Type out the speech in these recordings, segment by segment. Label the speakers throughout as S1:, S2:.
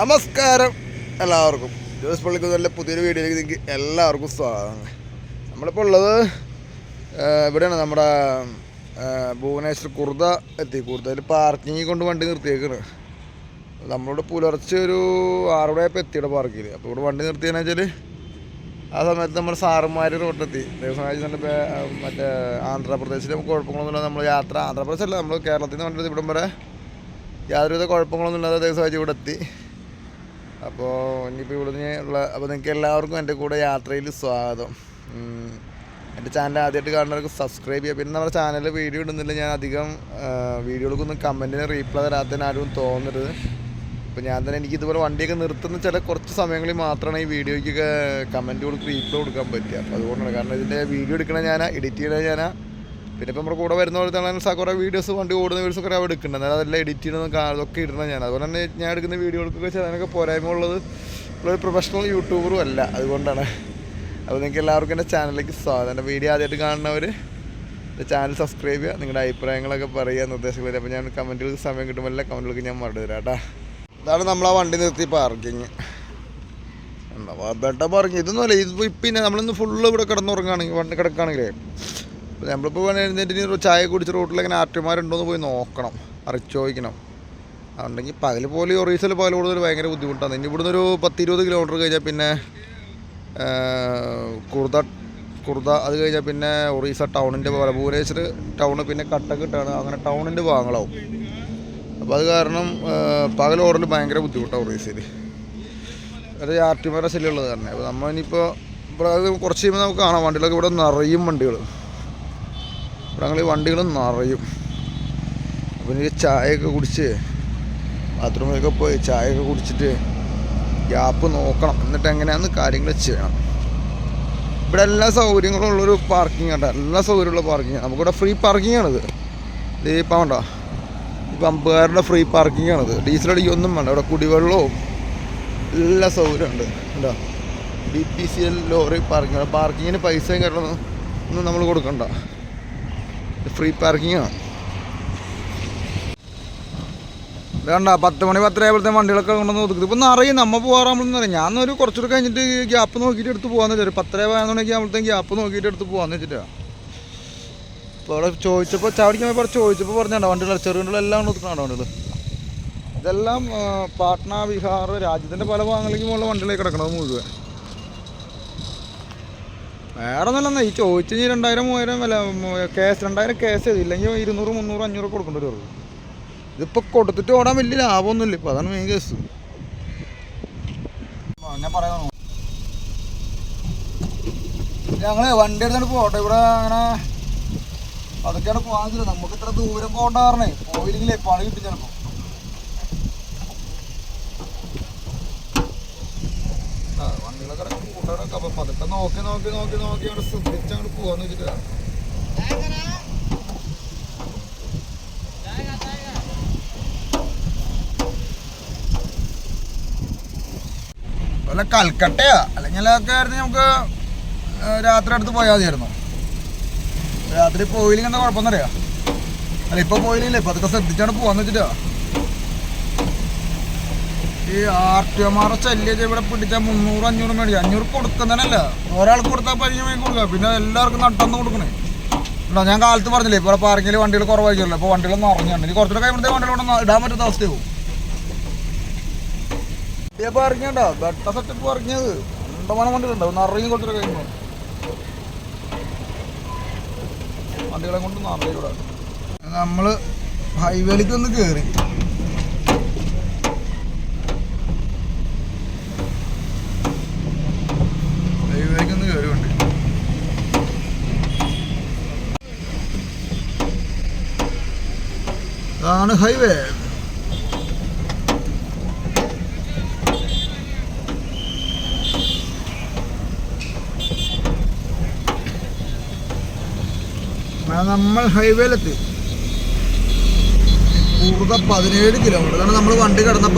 S1: നമസ്കാരം എല്ലാവർക്കും. ജോസ് പള്ളിക്ക് നല്ല പുതിയൊരു വീഡിയോയിലേക്ക് നിങ്ങൾക്ക് എല്ലാവർക്കും സ്വാഗതം. നമ്മളിപ്പോൾ ഉള്ളത് ഇവിടെയാണ് നമ്മുടെ ഭുവനേശ്വർ കുർദ എത്തി. കുർദയിൽ പാർക്കിങ്ങിൽ കൊണ്ട് വണ്ടി നിർത്തിയേക്കാണ്. നമ്മളിവിടെ പുലർച്ചെ ഒരു ആറുമണിയായപ്പോൾ എത്തിയുടെ പാർക്കിൽ അപ്പോൾ ഇവിടെ വണ്ടി നിർത്തിയെന്ന് വെച്ചാൽ ആ സമയത്ത് നമ്മൾ സാറുമാർ റോട്ടിലെത്തി. ദേവസ്വം നല്ല മറ്റേ ആന്ധ്രാപ്രദേശിലെ കുഴപ്പങ്ങളൊന്നുമില്ല. നമ്മൾ യാത്ര ആന്ധ്രാപ്രദേശല്ല നമ്മൾ കേരളത്തിൽ നിന്ന് വണ്ടി ഇവിടം വരെ യാതൊരുവിധ കുഴപ്പങ്ങളൊന്നും ഇല്ലാതെ ദേവസ്വം ഇവിടെ എത്തി. അപ്പോൾ ഇനിയിപ്പോൾ ഇവിടുന്ന് ഉള്ള അപ്പോൾ നിങ്ങൾക്ക് എല്ലാവർക്കും എന്റെ കൂടെ യാത്രയിൽ സ്വാഗതം. എന്റെ ചാനൽ ആദ്യമായിട്ട് കാണുന്നവർക്ക് സബ്സ്ക്രൈബ് ചെയ്യുക. പിന്നെ നമ്മുടെ ചാനലിൽ വീഡിയോ ഇടുന്നില്ല. ഞാൻ അധികം വീഡിയോകൾക്കൊന്നും കമന്റിന് റീപ്ലൈ തരാത്തതിന് ആരും തോന്നരുത്. അപ്പോൾ ഞാൻ തന്നെ എനിക്ക് ഇതുപോലെ വണ്ടിയൊക്കെ നിർത്തുന്ന ചില കുറച്ച് സമയങ്ങളിൽ മാത്രമാണ് ഈ വീഡിയോയ്ക്കൊക്കെ കമന്റ് കൊടുത്ത് റീപ്ലൈ കൊടുക്കാൻ പറ്റുക. അപ്പോൾ അതുകൊണ്ടാണ്. കാരണം ഇതിന്റെ വീഡിയോ എടുക്കണ ഞാൻ എഡിറ്റ് ചെയ്യണ ഞാൻ പിന്നെ ഇപ്പം നമ്മുടെ കൂടെ വരുന്ന പോലെ തന്നെ കുറേ വീഡിയോസ് വണ്ടി ഓടുന്ന വീഡിയോസ് കുറേ അവിടെ എടുക്കുന്നുണ്ട്. എന്നാൽ അതെല്ലാം എഡിറ്റ് ചെയ്യണമെന്ന് അതൊക്കെ ഇടണം ഞാൻ. അതുപോലെ തന്നെ ഞാൻ എടുക്കുന്ന വീഡിയോകൾക്കൊക്കെ അതിനൊക്കെ പോരായ്മ ഉള്ളത് ഒരു പ്രൊഫഷണൽ യൂട്യൂബറും അല്ല. അതുകൊണ്ടാണ്. അപ്പോൾ നിങ്ങൾക്ക് എല്ലാവർക്കും എന്റെ ചാനലിലേക്ക് സ്വാഗതം. എന്റെ വീഡിയോ ആദ്യമായിട്ട് കാണുന്നവർ ചാനൽ സബ്സ്ക്രൈബ് ചെയ്യുക നിങ്ങളുടെ അഭിപ്രായങ്ങളൊക്കെ പറയുക നിർദ്ദേശങ്ങൾ അപ്പോൾ ഞാൻ കമന്റുകൾക്ക് സമയം കിട്ടുമ്പോൾ എല്ലാ കമന്റുകൾക്ക് ഞാൻ മറുപടി തരാം കേട്ടോ. ഇതാണ് നമ്മൾ ആ വണ്ടി നിർത്തി പാർക്കിങ് എന്താ ബെട്ട പാർക്കിങ് ഇതൊന്നും അല്ല ഇതിപ്പോൾ പിന്നെ നമ്മളിന്ന് ഫുള്ള് ഇവിടെ കിടന്നുറങ്ങുകയാണെങ്കിൽ വണ്ടി കിടക്കുകയാണെങ്കിലേ നമ്മളിപ്പോൾ വേണം എഴുന്നേറ്റ് ചായ കുടിച്ച് റോട്ടിൽ ഇങ്ങനെ ആറ്റുമാരുണ്ടോയെന്ന് പോയി നോക്കണം. അറിച്ച് ചോദിക്കണം. അതുണ്ടെങ്കിൽ പകൽ പോലെ ഒറീസയിൽ പകൽ കൂടുതൽ ഭയങ്കര ബുദ്ധിമുട്ടാണ്. ഇനി ഇവിടുന്ന് ഒരു പത്ത് ഇരുപത് കിലോമീറ്റർ കഴിഞ്ഞാൽ പിന്നെ കുർദ കുർദ അത് കഴിഞ്ഞാൽ പിന്നെ ഒറീസ ടൗണിന്റെ പോലെ ഭുവനേശ്വർ ടൗണ് പിന്നെ കട്ടക്കിട്ടാണ്. അങ്ങനെ ടൗണിന്റെ ഭാഗങ്ങളാവും. അപ്പോൾ അത് കാരണം പകൽ ഓടൽ ഭയങ്കര ബുദ്ധിമുട്ടാണ് ഒറീസയിൽ അത് ആർട്ടിമാരുടെ ശല്യമുള്ളത് തന്നെ അപ്പോൾ നമ്മൾ ഇനിയിപ്പോൾ ഇവിടെ അത് കുറച്ച് കഴിയുമ്പോൾ നമുക്ക് കാണാം. വണ്ടികളൊക്കെ ഇവിടെ നിറയും വണ്ടികൾ ഇവിടെ ഞങ്ങൾ വണ്ടികൾ നിറയും. അപ്പം എനിക്ക് ചായയൊക്കെ കുടിച്ച് ബാത്റൂമിലൊക്കെ പോയി ചായയൊക്കെ കുടിച്ചിട്ട് ഗ്യാപ്പ് നോക്കണം. എന്നിട്ട് എങ്ങനെയാണെന്ന് കാര്യങ്ങൾ ചെയ്യണം. ഇവിടെ എല്ലാ സൗകര്യങ്ങളും ഉള്ളൊരു പാർക്കിംഗ് ആണ് എല്ലാ സൗകര്യമുള്ള പാർക്കിംഗ് നമുക്കിവിടെ ഫ്രീ പാർക്കിംഗ് ആണിത്. ഇപ്പം വേണ്ട ഈ പമ്പുകാരുടെ ഫ്രീ പാർക്കിംഗ് ആണിത്. ഡീസൽ അടിക്കൊന്നും വേണ്ട. ഇവിടെ കുടിവെള്ളവും എല്ലാ സൗകര്യമുണ്ട് കേട്ടോ B P C L lorry parking പാർക്കിങ്ങിന് പൈസയും കയറണമെന്ന് ഒന്നും നമ്മൾ കൊടുക്കണ്ട. ഫ്രീ പാർക്കിംഗ് ആണ് വേണ്ട കണ്ട പത്ത് മണി പത്തരയായപ്പോഴത്തെ വണ്ടികളൊക്കെ കൊണ്ടുവന്ന് ഒതുക്കുന്നത്. ഇപ്പം നിറയും നമ്മൾ പോകാറാകുമ്പോഴെന്ന് അറിയാം. ഞാൻ ഒരു കുറച്ചുകൂടെ കഴിഞ്ഞിട്ട് ഗ്യാപ്പ് നോക്കിയിട്ട് എടുത്ത് പോകാമെന്ന് വെച്ചാൽ പത്തര പതിനൊന്നൊക്കെ ആകുമ്പോഴത്തേക്ക് ഗ്യാപ്പ് നോക്കിയിട്ട് എടുത്ത് പോകാമെന്ന് വെച്ചിട്ടാണ് ഇപ്പോൾ അവിടെ ചോദിച്ചപ്പോൾ ചാടിക്കാൻ പറഞ്ഞു ചോദിച്ചപ്പോൾ പറഞ്ഞാണ്ടോ വണ്ടികൾ ചെറുവണ്ടികളെല്ലാം ഒതുക്കണോ വണ്ടികൾ ഇതെല്ലാം പാട്ന ബീഹാർ രാജ്യത്തിന്റെ പല ഭാഗങ്ങളിലേക്കും ഉള്ള വണ്ടികളെ കിടക്കണത് മുഴുവൻ. വേറെ ഒന്നല്ലെന്നാ ഈ ചോദിച്ചു രണ്ടായിരം മൂവായിരം വില കേസ് രണ്ടായിരം കേസ് ഇല്ലെങ്കിൽ ഇരുന്നൂറ് മുന്നൂറ് അഞ്ഞൂറ് കൊടുക്കേണ്ടി വരും. ഇതിപ്പോൾ കൊടുത്തിട്ട് ഓടാൻ വലിയ ലാഭമൊന്നുമില്ല. ഇപ്പോൾ അതാണ് മെയിൻ കേസ് ഞാൻ പറയാം. ഞങ്ങൾ വണ്ടി എടുത്തിട്ട് പോട്ടെ. ഇവിടെ അങ്ങനെ അതൊക്കെയാണ് പോകാൻ നമുക്ക് ഇത്ര ദൂരം പോകണ്ടാറണേ പോയില്ലെങ്കിലേ പണി കിട്ടും ചിലപ്പോൾ ആ, വണ്ടികളൊക്കെ അപ്പൊ പതുക്കെ നോക്കി നോക്കി നോക്കി നോക്കി അവിടെ ശ്രദ്ധിച്ച് അങ്ങോട്ട് പോവാന്ന് വെച്ചിട്ടാ വല്ല കൽക്കട്ടയാ? അല്ലെങ്കിൽ ഒക്കെ ആയിരുന്നു നമുക്ക് രാത്രി അടുത്ത് പോയാൽ മതിയായിരുന്നു. രാത്രി പോയില്ലെങ്കിൽ എന്താ കുഴപ്പമെന്നറിയാം? അല്ല ഇപ്പൊ പോയില്ലേ? ഇപ്പൊ അതൊക്കെ ശ്രദ്ധിച്ചാണ് പോവാന്ന് വെച്ചിട്ടാ ഈ ആർ ടി ഒമാരെ ശല്യം ഇവിടെ പിടിച്ചാൽ മുന്നൂറ് അഞ്ഞൂറ് മേടിക്കുക അഞ്ഞൂറ് കൊടുക്കുന്നതല്ല? ഒരാൾക്ക് കൊടുത്താൽ പതിനഞ്ച് മണിക്ക് കൊടുക്കുക. പിന്നെ എല്ലാവർക്കും നട്ടന്ന് കൊടുക്കണേ. ഉണ്ടോ ഞാൻ കാലത്ത് പറഞ്ഞില്ലേ ഇപ്പോൾ പാർക്കിങ്ങിൽ വണ്ടികൾ കുറവായിരിക്കുമല്ലോ. അപ്പോൾ വണ്ടികൾ ഉറങ്ങിയാണ് ഇനി കുറച്ചുകൂടെ കഴിയുമ്പോഴത്തെ വണ്ടികളോട് ഇടാൻ പറ്റുന്ന അവസ്ഥയാവും. ഇപ്പോൾ ഇറങ്ങിയണ്ടോ ബെട്ട സെറ്റപ്പ് പാർക്കിങ്ങത് വണ്ടികളുണ്ടോ ഒന്ന് ഇറങ്ങി കുറച്ചുകൂടെ കഴിയുമ്പോൾ വണ്ടികളെ കൊണ്ട് നിറയും ഇവിടെ. നമ്മൾ ഹൈവേയിലേക്ക് ഒന്ന് കയറി ഹൈവേക്ക് ഒന്ന് കയറി വണ്ടി ഇതാണ് ഹൈവേ നമ്മൾ ഹൈവേയിലെത്തി കൂടുതൽ പതിനേഴ് കിലോമീറ്റർ കാരണം നമ്മൾ വണ്ടി കിടന്ന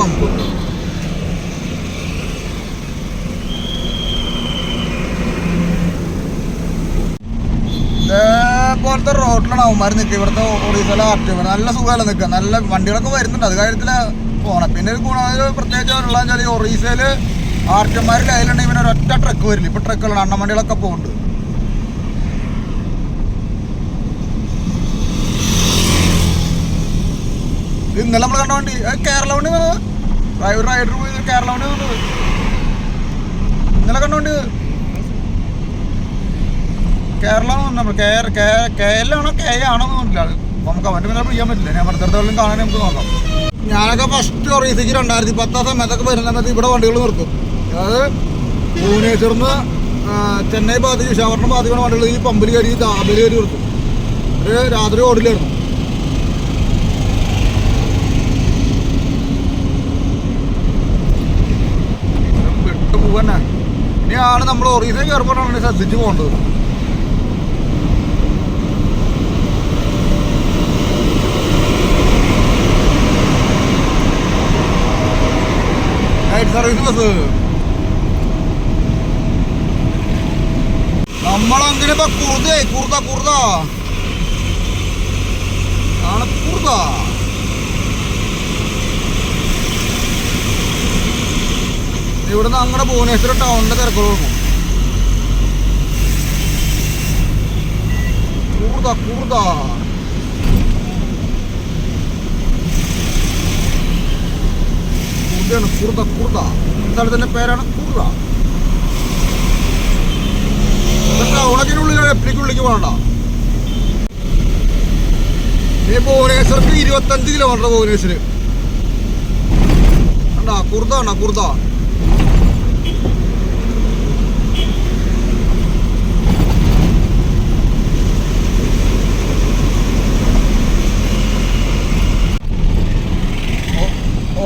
S1: ഇതേപോലത്തെ റോഡിലാണ് അവന്മാർ നിൽക്കുക. ഇവിടുത്തെ ഒറീസയിലെ ആർട്ടിമാർ നല്ല സുഖമല്ല നിൽക്കുക. നല്ല വണ്ടികളൊക്കെ വരുന്നുണ്ട്. അത് കാര്യത്തിൽ പോകണം പിന്നെ ഒരു ഗുണം പ്രത്യേകിച്ച് ഉള്ളതെന്ന് വെച്ചാൽ ഈ ഒറീസയിൽ ആർച്ചന്മാർ കയ്യിലുണ്ടെങ്കിൽ പിന്നെ ഒരൊറ്റ ട്രക്ക് വരില്ല. ഇപ്പൊ ട്രക്കുകളാണ് അണ്ണമണ്ടികളൊക്കെ പോകുന്നുണ്ട് ഇത് ഇന്നലെ നമ്മൾ കണ്ട വണ്ടി കേരള വണ്ടി ഡ്രൈവർ റൈഡർ പോയി കേരള വണ്ടി ഇന്നലെ കണ്ട വണ്ടി? ഇത്. നമ്മൾ കെ എല്ലാണോ കെ ആണോ തോന്നില്ല അത് നമുക്ക് അവന്റെ മേലെ ചെയ്യാൻ പറ്റില്ല. ഞാൻ അടുത്തടുത്തോളം കാണാൻ നമുക്ക് നോക്കാം. ഞാനൊക്കെ ഫസ്റ്റ് ഒറീസയ്ക്ക് രണ്ടായിരത്തി പത്താം സമയത്തൊക്കെ വരുന്ന സമയത്ത് ഇവിടെ വണ്ടികൾ നിർത്തും. അതായത് ഭുവനേശ്വറിൽ നിന്ന് ചെന്നൈ ഭാഗത്ത് വിശാഖപട്ടണം ഭാഗത്തേക്കാണ് വണ്ടികൾ ഈ പമ്പിൽ കയറി ദാബിൽ കയറി നിർത്തും. ഒരു രാത്രി ഓടിലായിരുന്നു വിട്ടു പോവന്നെ ഇനിയാണ് നമ്മൾ ഒറീസയിൽ കയറുമ്പോഴാണ് ശ്രദ്ധിച്ച് പോകേണ്ടത്. സർവീസ് നമ്മളങ്ങനെ ഇപ്പൊ കുർദേ കുർദ കുർദ ആണ് കുറുത. ഇവിടുന്ന് അങ്ങനെ ഭുവനേശ്വര ടൗണിന്റെ തിരക്കുള്ളൂ കൂർദ കൂർദ കൂർദയാണ് കുർദ കുർദ. സ്ഥലത്തിന്റെ പേരാണ് കുർദ. വേണ്ട ഉള്ളിലേക്ക് പോകണ്ട. ഈ ഭുവനേശ്വർക്ക് ഇരുപത്തഞ്ച് കിലോമീറ്റർ ഭുവനേശ്വര്. കണ്ടാ കുർദ. കണ്ടാ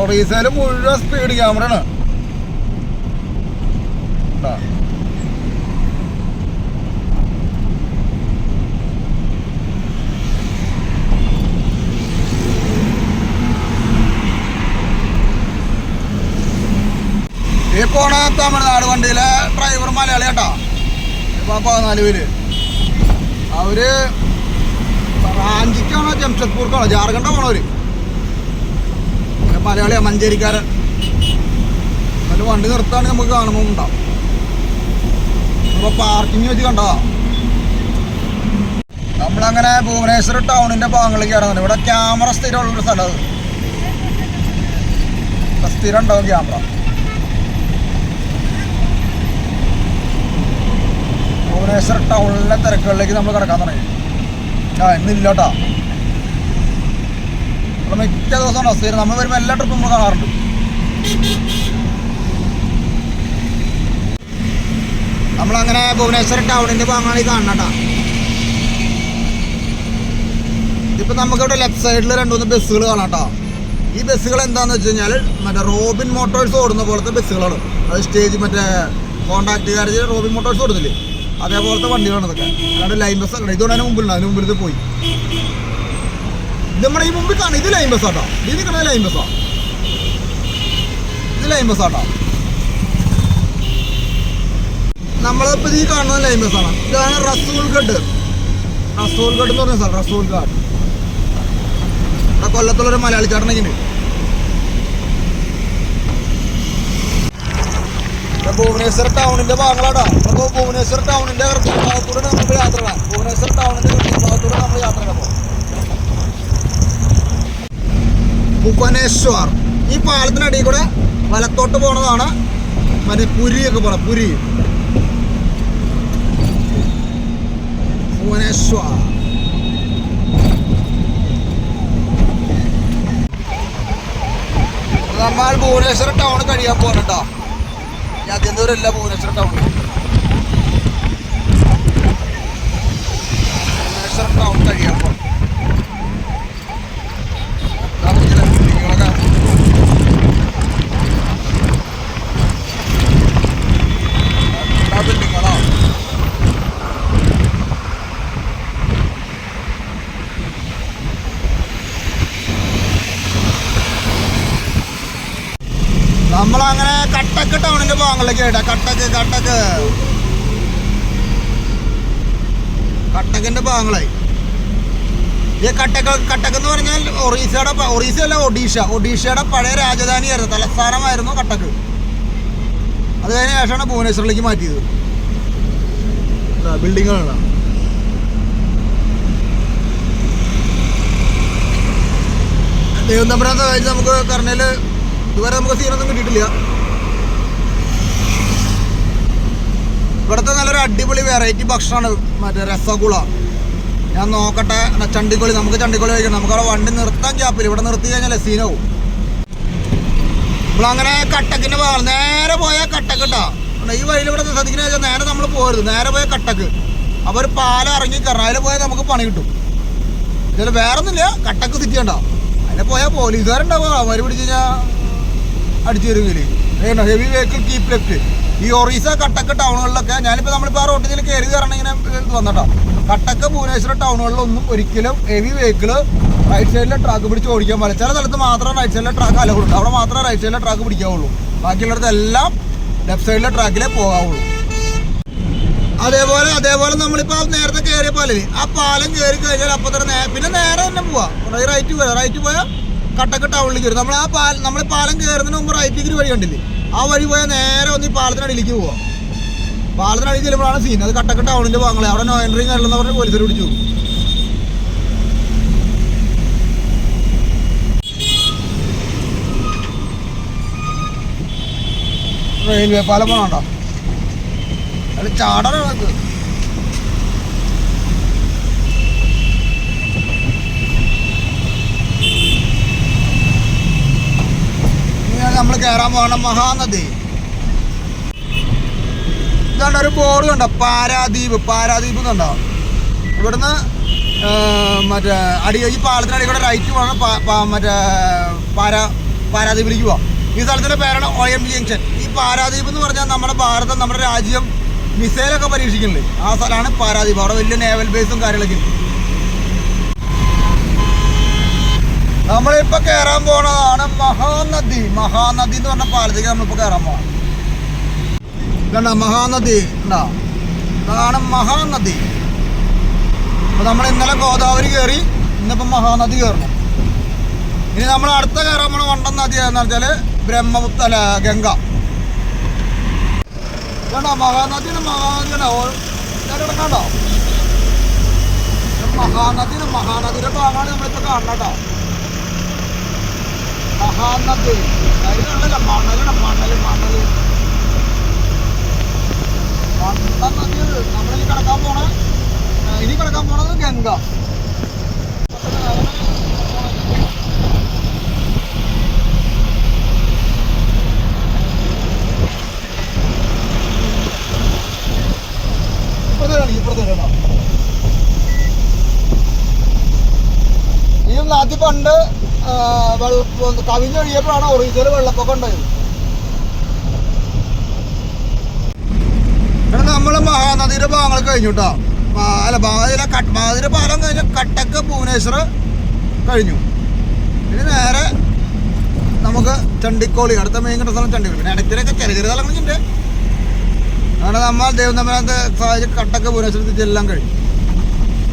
S1: ഒറീസയിൽ മുഴുവൻ സ്പീഡ് ക്യാമറ ആണ് ഈ പോണ തമിഴ്നാട് വണ്ടിയിലെ ഡ്രൈവർ മലയാളി കേട്ടോ ഇപ്പൊ പതിനാല് പേര്. അവർ റാഞ്ചിക്കാണോ ജംഷഡ്പൂർക്കാണോ? ജാർഖണ്ഡ് പോണവര് മലയാളിയാ മഞ്ചേരിക്കാരൻ. അതിൽ വണ്ടി നിർത്താണെങ്കിൽ നമുക്ക് കാണുമ്പോൾ ഉണ്ടാവും. അപ്പൊ പാർക്കിംഗ് വെച്ച് കണ്ടോ? നമ്മളങ്ങനെ ഭുവനേശ്വർ ടൗണിന്റെ ഭാഗങ്ങളിലേക്ക് ഇറങ്ങുന്നത് ഇവിടെ ക്യാമറ സ്ഥിരമുള്ളൊരു സ്ഥലം സ്ഥിരം ഉണ്ടാവും ക്യാമറ. ഭുവനേശ്വർ ടൗണിലെ തിരക്കുകളിലേക്ക് നമ്മൾ കിടക്കാൻ തുടങ്ങി. ആ ഇന്നില്ല ഇവിടെ മിക്ക ദിവസമാണ് സ്ഥിരം നമ്മൾ വരുമ്പോൾ എല്ലാ ട്രിപ്പും നമ്മൾ കാണാറുണ്ട്. നമ്മളങ്ങനെ ഭുവനേശ്വർ ടൗണിന്റെ ഭാഗമാണ് ഈ കാണണട്ടാ ഇതിപ്പോ നമുക്കിവിടെ ലെഫ്റ്റ് സൈഡിൽ രണ്ട് മൂന്ന് ബസ്സുകൾ കാണാം ഈ ബസ്സുകൾ എന്താന്ന് വെച്ച് കഴിഞ്ഞാൽ മറ്റേ റോബിൻ മോട്ടോഴ്സ് ഓടുന്ന പോലത്തെ ബസ്സുകളാണ്. അത് സ്റ്റേജ് മറ്റേ കാരേജ് റോബിൻ മോട്ടോഴ്സ് ഓടുന്നില്ലേ? അതേപോലത്തെ വണ്ടികളാണ് ഇതൊക്കെ. അല്ലാണ്ട് ലൈൻ ബസ് ഇതുകൊണ്ട് അതിന് മുമ്പിലുണ്ട്. അതിന് മുമ്പിൽ ഇത് പോയി. നമ്മുടെ ഈ മുമ്പിൽ കാണും ഇത് ലൈൻ ബസ് ആട്ടോ ഇത് നിൽക്കണത് ലൈൻ ബസ്സാ. ഇത് ലൈൻ ബസ് ആട്ടോ നമ്മളിപ്പോൾ ഈ കാണുന്ന ലൈൻ ബസ്സാണ്. ഇതാണ് റസൂൽഗഡ് റസൂൽഗഡ് എന്ന് പറഞ്ഞ സ്ഥലം റസൂൽഗഡ് ഇവിടെ കൊല്ലത്തുള്ളൊരു മലയാളി ചേട്ടനൊക്കെ ഭുവനേശ്വർ ടൗണിന്റെ ഭാഗങ്ങളാടാ അപ്പൊ ഭുവനേശ്വർ ടൗണിന്റെ ഭാഗത്തൂടെ നമുക്ക് യാത്ര ഭുവനേശ്വർ ടൗണിന്റെ ഭാഗത്തൂടെ നമ്മൾ യാത്ര ഇടാം ഭുവനേശ്വർ. ഈ പാലത്തിനടിയിൽ കൂടെ വലത്തോട്ട് പോണതാണ് മറ്റേ പുരിയൊക്കെ പോണ പുരി. ഭുവനേശ്വർ. നമ്മൾ ഭുവനേശ്വർ ടൗൺ കഴിയാൻ പോകണട്ടോ ഞാൻ ദൂരം ഭുവനേശ്വർ ടൗൺ ഭുവനേശ്വർ ടൗൺ കഴിയാൻ പോകണം ഇതാണ് ചില ബിൽഡിങ്ങുകളൊക്കെ. ഇതാ ബിൽഡിങ്ങുകളോ നമ്മളങ്ങനെ കട്ടക്ക് ടൗണിന്റെ ഭാഗങ്ങളിലേക്ക് കേട്ടാ കട്ടക്ക് കട്ടക്ക്. കട്ടക്കിന്റെ ഭാഗങ്ങളായി.
S2: ഈ കട്ടക്ക് കട്ടക്ക് എന്ന് പറഞ്ഞാൽ ഒറീസയുടെ ഒറീസ അല്ല ഒഡീഷ. ഒഡീഷയുടെ പഴയ രാജധാനിയായിരുന്നു തലസ്ഥാനമായിരുന്നു കട്ടക്ക്. അത് കഴിഞ്ഞ ശേഷമാണ് ഭുവനേശ്വറിലേക്ക് മാറ്റിയത്. ബിൽഡിങ്ങുകളാണ്. ദൈവം തമ്പുരാൻ സഹായിച്ച് നമുക്ക് കർണയിൽ ഇതുവരെ നമുക്ക് സീനൊന്നും കിട്ടിയിട്ടില്ല. ഇവിടുത്തെ നല്ലൊരു അടിപൊളി വെറൈറ്റി ഭക്ഷണമാണ് മറ്റേ രസഗുള. ഞാൻ നോക്കട്ടെ ചണ്ടിക്കൊളി നമുക്ക് ചണ്ടിക്കൊളി കഴിക്കണം. നമുക്ക് അവിടെ വണ്ടി നിർത്താൻ ചാപ്പില്ല ഇവിടെ നിർത്തി കഴിഞ്ഞാൽ സീനാവും നമ്മളങ്ങനെ കട്ടക്കിന് ഭാഗം നേരെ പോയാൽ കട്ടക്ക് കേട്ടോ ഈ വഴിയിൽ ഇവിടെ ശ്രദ്ധിക്കുന്ന നേരെ നമ്മൾ പോരുത്. നേരെ പോയ കട്ടക്ക്. അപ്പോൾ ഒരു പാലം ഇറങ്ങി കയറണം അതിൽ പോയാൽ നമുക്ക് പണി കിട്ടും. ഇതിൽ വേറെ ഒന്നുമില്ല കട്ടക്ക് സിറ്റിയുണ്ടോ അതിൽ പോയാൽ പോലീസുകാരുണ്ടാവുക. അവർ പിടിച്ച് കഴിഞ്ഞാൽ അടിച്ചു തരുമെങ്കിൽ ഹെവി വെഹിക്കിൾ കീപ്പ് ലെഫ്റ്റ് ഈ ഒറീസ കട്ടക്ക് ടൗണുകളിലൊക്കെ ഞാനിപ്പോൾ നമ്മളിപ്പോൾ ആ റോട്ടിൽ കയറി കയറണം ഇങ്ങനെ വന്നിട്ടോ കട്ടക്ക് ഭുവനേശ്വര ടൗണുകളിലൊന്നും ഒരിക്കലും ഹെവി വെഹിക്കിൾ റൈറ്റ് സൈഡിലെ ട്രാക്ക് പിടിച്ച് ഓടിക്കാൻ പാടില്ല. ചില സ്ഥലത്ത് മാത്രം റൈറ്റ് സൈഡിലെ ട്രാക്ക് അലവുള്ളൂ അവിടെ മാത്രമേ റൈറ്റ് സൈഡിലെ ട്രാക്ക് പിടിക്കാവുള്ളൂ. ബാക്കിയുള്ളിടത്തെല്ലാം ലെഫ്റ്റ് സൈഡിലെ ട്രാക്കിലേ പോകാവുള്ളൂ. അതേപോലെ അതേപോലെ നമ്മളിപ്പോൾ നേരത്തെ കയറിയ പാലം ആ പാലം കയറി കഴിഞ്ഞാൽ അപ്പോൾ തന്നെ പിന്നെ നേരെ തന്നെ പോവാം. റൈറ്റ് പോയാൽ റൈറ്റ് പോയാൽ കട്ടക്ക് ടൗണിലേക്ക് വരും. നമ്മൾ ആ പാൽ നമ്മൾ പാലം കയറുന്നതിന് മുമ്പ് റൈറ്റിലേക്ക് ഒരു വഴി കണ്ടില്ലേ? ആ വഴി പോയാൽ നേരെ ഒന്ന് ഈ പാലത്തിനടിയിലേക്ക് പോവാം. പാലത്തിനടിയിൽ ചെല്ലുമ്പോഴാണ് സീൻ അത് കട്ടക്ക് ടൗണിൽ ഭാഗങ്ങളെ. അവിടെ നോ എൻട്രിങ് കല്ലെന്ന് പറഞ്ഞ് പോലീസർ പിടിച്ചു. റെയിൽവേ പാലം പോകണോ അത് ചാടാനാണ് നമ്മൾ കയറാൻ പോകണ മഹാനദി. ഇതാണ്ട് ഒരു ബോർഡ് കണ്ടോ? പാരാദ്വീപ് പാരാദ്വീപ് എന്നുണ്ടോ ഇവിടുന്ന് മറ്റേ അടി ഈ പാലത്തിനടി കൂടെ റൈറ്റ് പോകണം മറ്റേ പാരാ പാരാദ്വീപിലേക്ക് പോവാം. ഈ സ്ഥലത്തിന്റെ പേരാണ് ഒ എം ജംഗ്ഷൻ ഈ പാരാദ്വീപ് എന്ന് പറഞ്ഞാൽ നമ്മുടെ ഭാരതം നമ്മുടെ രാജ്യം മിസൈലൊക്കെ പരീക്ഷിക്കുന്നുണ്ട്. ആ സ്ഥലമാണ് പാരാദ്വീപ്. അവിടെ വലിയ നേവൽ ബേസും കാര്യങ്ങളൊക്കെ ഉണ്ട്. നമ്മളിപ്പോ കയറാൻ പോണതാണ് മഹാനദി. മഹാനദി എന്ന് പറഞ്ഞ പാലത്തേക്ക് നമ്മളിപ്പോ കയറാൻ ഇതണ്ട മഹാനദി. ഉണ്ടോ അതാണ് മഹാനദി. അപ്പൊ നമ്മൾ ഇന്നലെ ഗോദാവരി കയറി ഇന്നിപ്പോ മഹാനദി കയറണം ഇനി നമ്മൾ അടുത്ത കയറാൻ പോണ വണ്ടം നദി എന്ന് വെച്ചാൽ ബ്രഹ്മപുത്ര അല്ല ഗംഗ. മഹാനദി മഹാനദി കണ്ടോ മഹാനദി മഹാനദിയുടെ ഭാഗമാണ് നമ്മളിപ്പോ കാണണം കേട്ടോ. മഹാനദി. കരുതല്ല മണലാണ് മണൽ മണൽ. മണ്ട നദി നമ്മളിനി കിടക്കാൻ പോണ. ഇനി കിടക്കാൻ പോണത് ഗംഗ. ഇപ്പുറത്ത് വരണം, ഇപ്പുറത്ത് വരണം. ഈ നദി പണ്ട് വെള്ള- കവിഞ്ഞൊഴിയപ്പോഴാണ് ഒറീസയിൽ വെള്ളപ്പൊക്കം ഉണ്ടായത്. എടാ നമ്മൾ മഹാനദിയുടെ ഭാഗങ്ങൾ കഴിഞ്ഞു അല്ല മഹാനദിയിലെ മഹാനദിയുടെ പാലം കഴിഞ്ഞ കട്ടക്ക് ഭുവനേശ്വർ കഴിഞ്ഞു. പിന്നെ നേരെ നമുക്ക് ചണ്ടിക്കോളി അടുത്ത മെയിൻ കിട്ടുന്ന സ്ഥലം ചണ്ടിക്കോളി. പിന്നെ ഇടയ്ക്കിലൊക്കെ ചെറിയ ചെറിയ സ്ഥലങ്ങളുണ്ട് അങ്ങനെ നമ്മൾ ദേവനമ്പലത്തെ സാഹചര്യം കട്ടക്ക് ഭുവനേശ്വരത്തിൽ എല്ലാം കഴിഞ്ഞു.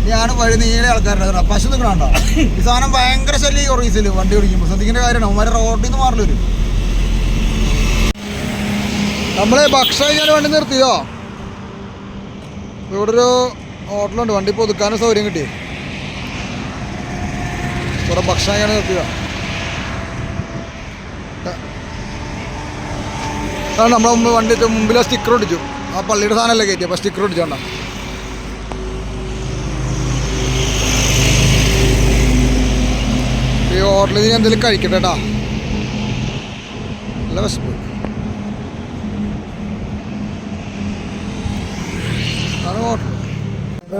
S2: ഞാൻ വഴി നീളെ ആൾക്കാരുടെ. പശു നിൽക്കണോ ഈ സാധനം ഭയങ്കര ശല്യം ഒറീസിൽ വണ്ടി ഓടിക്കുമ്പോൾ ശ്രദ്ധിക്കേണ്ട കാര്യമാണ്. അവന്മാരെ റോഡിൽ നിന്ന് മാറില്ല വരും. നമ്മളെ ഭക്ഷണം ഞാൻ വണ്ടി നിർത്തിയോ? ഇവിടെ ഒരു ഹോട്ടലുണ്ട്. വണ്ടി പൊതുക്കാനും സൗകര്യം കിട്ടി. ഇവിടെ ഭക്ഷണം ഞാൻ നിർത്തിയോ? നമ്മളെ മുമ്പ് വണ്ടി മുമ്പിലെ സ്റ്റിക്കർ ഒട്ടിച്ചു. ആ പള്ളിയുടെ സാധനമല്ലേ കയറ്റി അപ്പോൾ സ്റ്റിക്കർ ഒട്ടിച്ചോണ്ടാ ഈ ഹോട്ടലിൽ നിന്ന് എന്തെങ്കിലും കഴിക്കട്ടെ കേട്ടാ നല്ല വിശപ്പ്.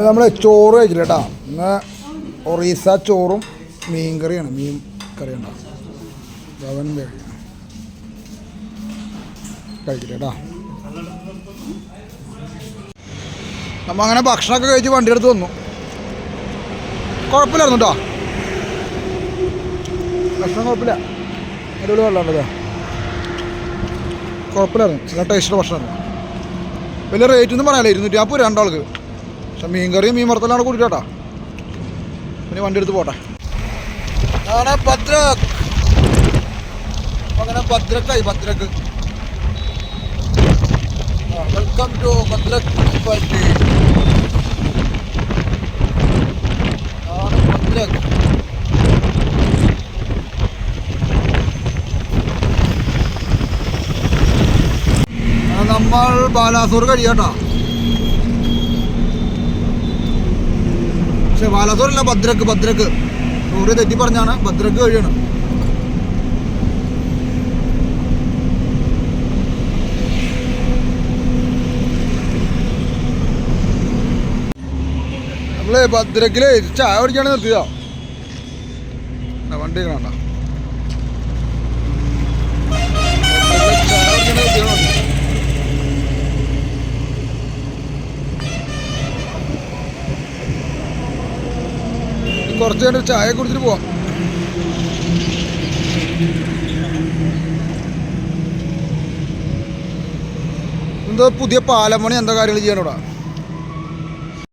S2: നമ്മൾ ചോറ് കഴിക്കില്ല കേട്ടാ ഇന്ന് ഒറീസ ചോറും മീൻ കറിയാണ്. മീൻ കറി ഉണ്ടാവും കേട്ടാ നമ്മ അങ്ങനെ ഭക്ഷണമൊക്കെ കഴിച്ച് വണ്ടി എടുത്ത് വന്നു. കുഴപ്പമില്ലായിരുന്നു കേട്ടോ ഭക്ഷണം കുഴപ്പമില്ല. അടിപൊളി വെള്ളമുണ്ടത് കുഴപ്പമില്ലായിരുന്നു. നല്ല ടേസ്റ്റുള്ള ഭക്ഷണമായിരുന്നു. വലിയ റേറ്റ് ഒന്നും പറയാനില്ല. ഇരുന്നൂറ്റി നാൽപ്പത് രണ്ടാൾക്ക്. പക്ഷെ മീൻ കറിയും മീൻ വറുത്തലാണ് കൂടിയിട്ടാ
S1: പിന്നെ വണ്ടി എടുത്ത് പോട്ടെ. ആണ് അപ്പൊ അങ്ങനെ ഭദ്രക്കായി Bhadrak welcome to Bhadrak municipality ആണ് ഭദ്രക് ആ, നമ്മൾ ബാലാസൂർ കഴിയാട്ടോ. പക്ഷെ ബാലാസൂർ അല്ല ഭദ്രക്ക് ഭദ്രക്ക് സൂര്യ തെറ്റി പറഞ്ഞാണ് ഭദ്രക്ക് കഴിയണം. നമ്മൾ ഭദ്രക്കിൽ ചായ കുടിക്കാണ് നിർത്തിയതാ. വണ്ടി കാണണ്ട ചായ കുടിക്കാണ് നിർത്തിയതാണ് കുറച്ച് കഴിഞ്ഞ് ചായ കുടിച്ചിട്ട് പോവാം. എന്തോ പുതിയ പാലമണി എന്തോ കാര്യങ്ങൾ ചെയ്യണോടാ